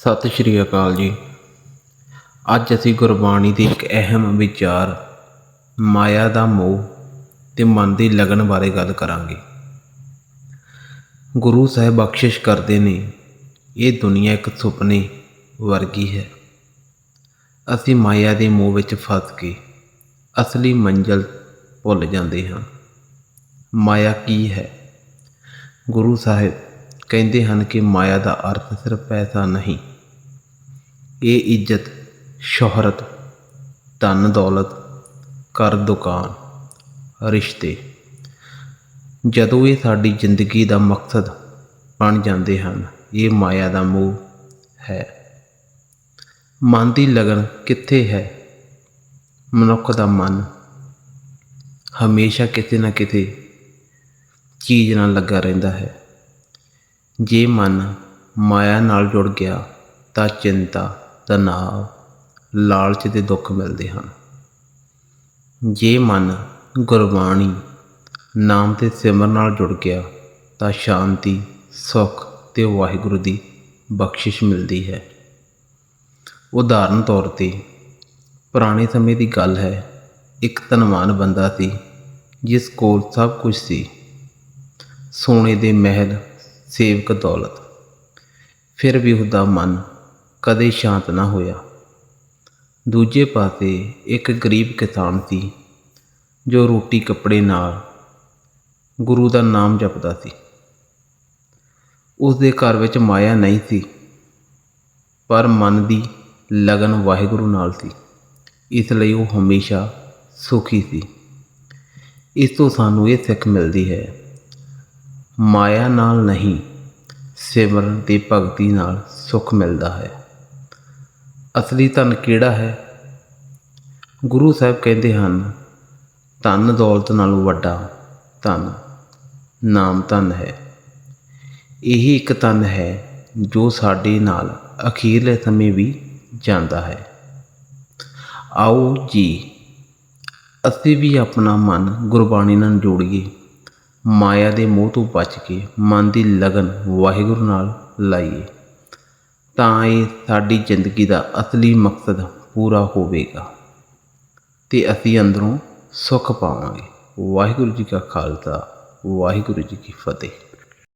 ਸਤਿ ਸ਼੍ਰੀ ਅਕਾਲ ਜੀ। ਅੱਜ ਅਸੀਂ ਗੁਰਬਾਣੀ ਦੇ ਇੱਕ ਅਹਿਮ ਵਿਚਾਰ, ਮਾਇਆ ਦਾ ਮੋਹ ਤੇ ਮਨ ਦੀ ਲਗਨ ਬਾਰੇ ਗੱਲ ਕਰਾਂਗੇ। ਗੁਰੂ ਸਾਹਿਬ ਬਖਸ਼ਿਸ਼ ਕਰਦੇ ਨੇ, ਇਹ ਦੁਨੀਆ ਇੱਕ ਸੁਪਨੇ ਵਰਗੀ ਹੈ। ਅਸੀਂ ਮਾਇਆ ਦੇ ਮੋਹ ਵਿੱਚ ਫਸ ਕੇ ਅਸਲੀ ਮੰਜ਼ਲ ਭੁੱਲ ਜਾਂਦੇ ਹਾਂ। ਮਾਇਆ ਕੀ ਹੈ? ਗੁਰੂ ਸਾਹਿਬ ਕਹਿੰਦੇ ਹਨ ਕਿ ਮਾਇਆ ਦਾ ਅਰਥ ਸਿਰਫ ਪੈਸਾ ਨਹੀਂ ਇਹ ਇੱਜ਼ਤ, ਸ਼ੋਹਰਤ, ਧਨ ਦੌਲਤ, ਘਰ ਦੁਕਾਨ, ਰਿਸ਼ਤੇ। ਜਦੋਂ ਇਹ ਸਾਡੀ ਜ਼ਿੰਦਗੀ ਦਾ ਮਕਸਦ ਬਣ ਜਾਂਦੇ ਹਨ, ਇਹ ਮਾਇਆ ਦਾ ਮੋਹ ਹੈ। ਮਨ ਦੀ ਲਗਨ ਕਿੱਥੇ ਹੈ? ਮਨੁੱਖ ਦਾ ਮਨ ਹਮੇਸ਼ਾ ਕਿਤੇ ਨਾ ਕਿਤੇ ਚੀਜ਼ ਨਾਲ ਲੱਗਾ ਰਹਿੰਦਾ ਹੈ। ਜੇ ਮਨ ਮਾਇਆ ਨਾਲ ਜੁੜ ਗਿਆ ਤਾਂ ਚਿੰਤਾ ਤਣਾਅ ਲਾਲਚ ਦੇ ਦੁੱਖ ਮਿਲਦੇ ਹਨ। ਜੇ ਮਨ ਗੁਰਬਾਣੀ ਨਾਮ ਤੇ ਸਿਮਰਨ ਨਾਲ ਜੁੜ ਗਿਆ, ਤਾਂ ਸ਼ਾਂਤੀ, ਸੁੱਖ ਤੇ ਵਾਹਿਗੁਰੂ ਦੀ ਬਖਸ਼ਿਸ਼ ਮਿਲਦੀ ਹੈ। ਉਦਾਹਰਨ ਤੌਰ ਤੇ ਪੁਰਾਣੇ ਸਮੇਂ ਦੀ ਗੱਲ ਹੈ, ਇੱਕ ਧਨਵਾਨ ਬੰਦਾ ਸੀ, ਜਿਸ ਕੋਲ ਸਭ ਕੁਝ ਸੀ। ਸੋਨੇ ਦੇ ਮਹਿਲ, ਸੇਵਕ ਦੌਲਤ। ਫਿਰ ਵੀ ਉਹਦਾ ਮਨ ਕਦੇ ਸ਼ਾਂਤ ਨਾ ਹੋਇਆ। ਦੂਜੇ ਪਾਸੇ ਇੱਕ ਗਰੀਬ ਕਿਸਾਨ ਸੀ, ਜੋ ਰੋਟੀ ਕੱਪੜੇ ਨਾਲ ਗੁਰੂ ਦਾ ਨਾਮ ਜਪਦਾ ਸੀ। ਉਸ ਦੇ ਘਰ ਵਿੱਚ ਮਾਇਆ ਨਹੀਂ ਸੀ, ਪਰ ਮਨ ਦੀ ਲਗਨ ਵਾਹਿਗੁਰੂ ਨਾਲ ਸੀ। ਇਸ ਲਈ ਉਹ ਹਮੇਸ਼ਾ ਸੁਖੀ ਸੀ। ਇਸ ਤੋਂ ਸਾਨੂੰ ਇਹ ਸਿੱਖ ਮਿਲਦੀ ਹੈ, ਮਾਇਆ ਨਾਲ ਨਹੀਂ, ਸਿਮਰਨ ਤੇ ਭਗਤੀ ਨਾਲ ਸੁੱਖ ਮਿਲਦਾ ਹੈ। ਅਸਲੀ ਧਨ ਕਿਹੜਾ ਹੈ? ਗੁਰੂ ਸਾਹਿਬ ਕਹਿੰਦੇ ਹਨ, ਧਨ ਦੌਲਤ ਨਾਲੋਂ ਵੱਡਾ ਧਨ, ਨਾਮ ਧਨ ਹੈ। ਇਹੀ ਇੱਕ ਧਨ ਹੈ ਜੋ ਸਾਡੇ ਨਾਲ ਅਖੀਰਲੇ ਸਮੇਂ ਵੀ ਜਾਂਦਾ ਹੈ। ਆਓ ਜੀ, ਅਸੀਂ ਵੀ ਆਪਣਾ ਮਨ ਗੁਰਬਾਣੀ ਨਾਲ ਜੋੜੀਏ, ਮਾਇਆ ਦੇ ਮੋਹ ਤੋਂ ਬਚ ਕੇ ਮਨ ਦੀ ਲਗਨ ਵਾਹਿਗੁਰੂ ਨਾਲ ਲਾਈਏ। ਤਾਂ ਇਹ ਸਾਡੀ ਜ਼ਿੰਦਗੀ ਦਾ ਅਸਲੀ ਮਕਸਦ ਪੂਰਾ ਹੋਵੇਗਾ ਤੇ ਅਸੀਂ ਅੰਦਰੋਂ ਸੁੱਖ ਪਾਵਾਂਗੇ। ਵਾਹਿਗੁਰੂ ਜੀ ਕਾ ਖਾਲਸਾ, ਵਾਹਿਗੁਰੂ ਜੀ ਕੀ ਫਤਿਹ।